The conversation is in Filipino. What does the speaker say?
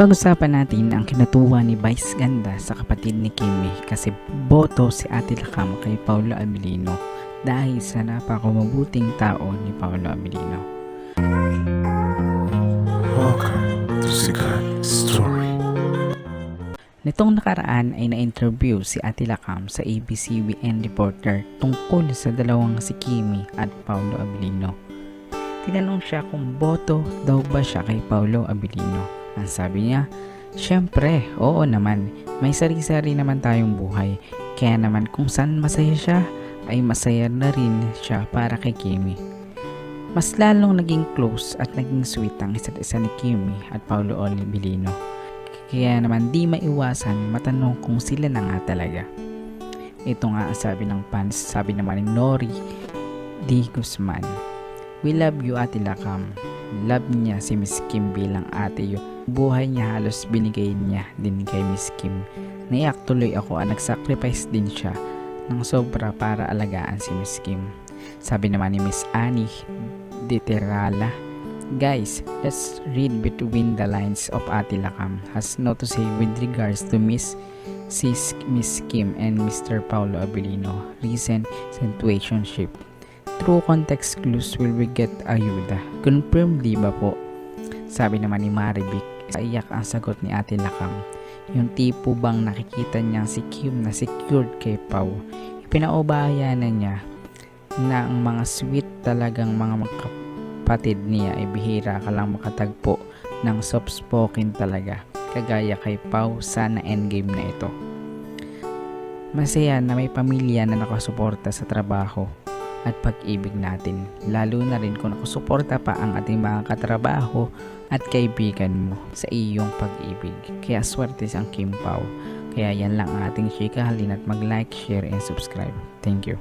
Pag-usapan natin ang kinatuwa ni Vice Ganda sa kapatid ni Kimi kasi boto si Ate Lakam kay Paolo Abilino dahil sa napakamabuting tao ni Paolo Abilino. Welcome to Sikat Story. Nitong nakaraan ay na-interview si Ate Lakam sa ABCBN Reporter tungkol sa dalawang si Kimi at Paolo Abilino. Tinanong siya kung boto daw ba siya kay Paolo Abilino. Ang sabi niya, Siyempre, oo naman, may sari-sari naman tayong buhay. Kaya naman kung saan masaya siya, ay masaya na rin siya para kay Kimi. Mas lalong naging close at naging sweet ang isa't isa ni Kimi at Paolo Abilino. Kaya naman di maiwasan matanong kung sila na nga talaga. Ito nga ang sabi ng fans, sabi naman ni Nori D. Guzman. We love you Ate Lakam. Love niya si Miss Kim bilang ate yo. Buhay niya halos binigay niya din kay Miss Kim. Naiyak tuloy ako at nag-sacrifice din siya ng sobra para alagaan si Miss Kim. Sabi naman ni Miss Annie Diterala, Guys, let's read between the lines of Ate Lakam has no to say with regards to Miss Sis Miss Kim and Mr. Paulo Abilino recent situationship. True context clues will we get ayuda. Confirm di ba po? Sabi naman ni Marivic, iyak ang sagot ni Ate Lakam. Yung tipo bang nakikita niyang si Kim na secured kay Pau. Ipinaubaya na niya na ang mga sweet talagang mga kapatid niya ay bihira ka lang makatagpo ng soft-spoken talaga kagaya kay Pau sana endgame na ito. Masaya na may pamilya na nakasuporta sa trabaho at pag-ibig natin lalo na rin kung nakasuporta pa ang ating mga katrabaho at kaibigan mo sa iyong pag-ibig. Kaya swerte ang Kim Pao. Kaya yan lang ang ating chika. Halina't mag-like, share, and subscribe. Thank you.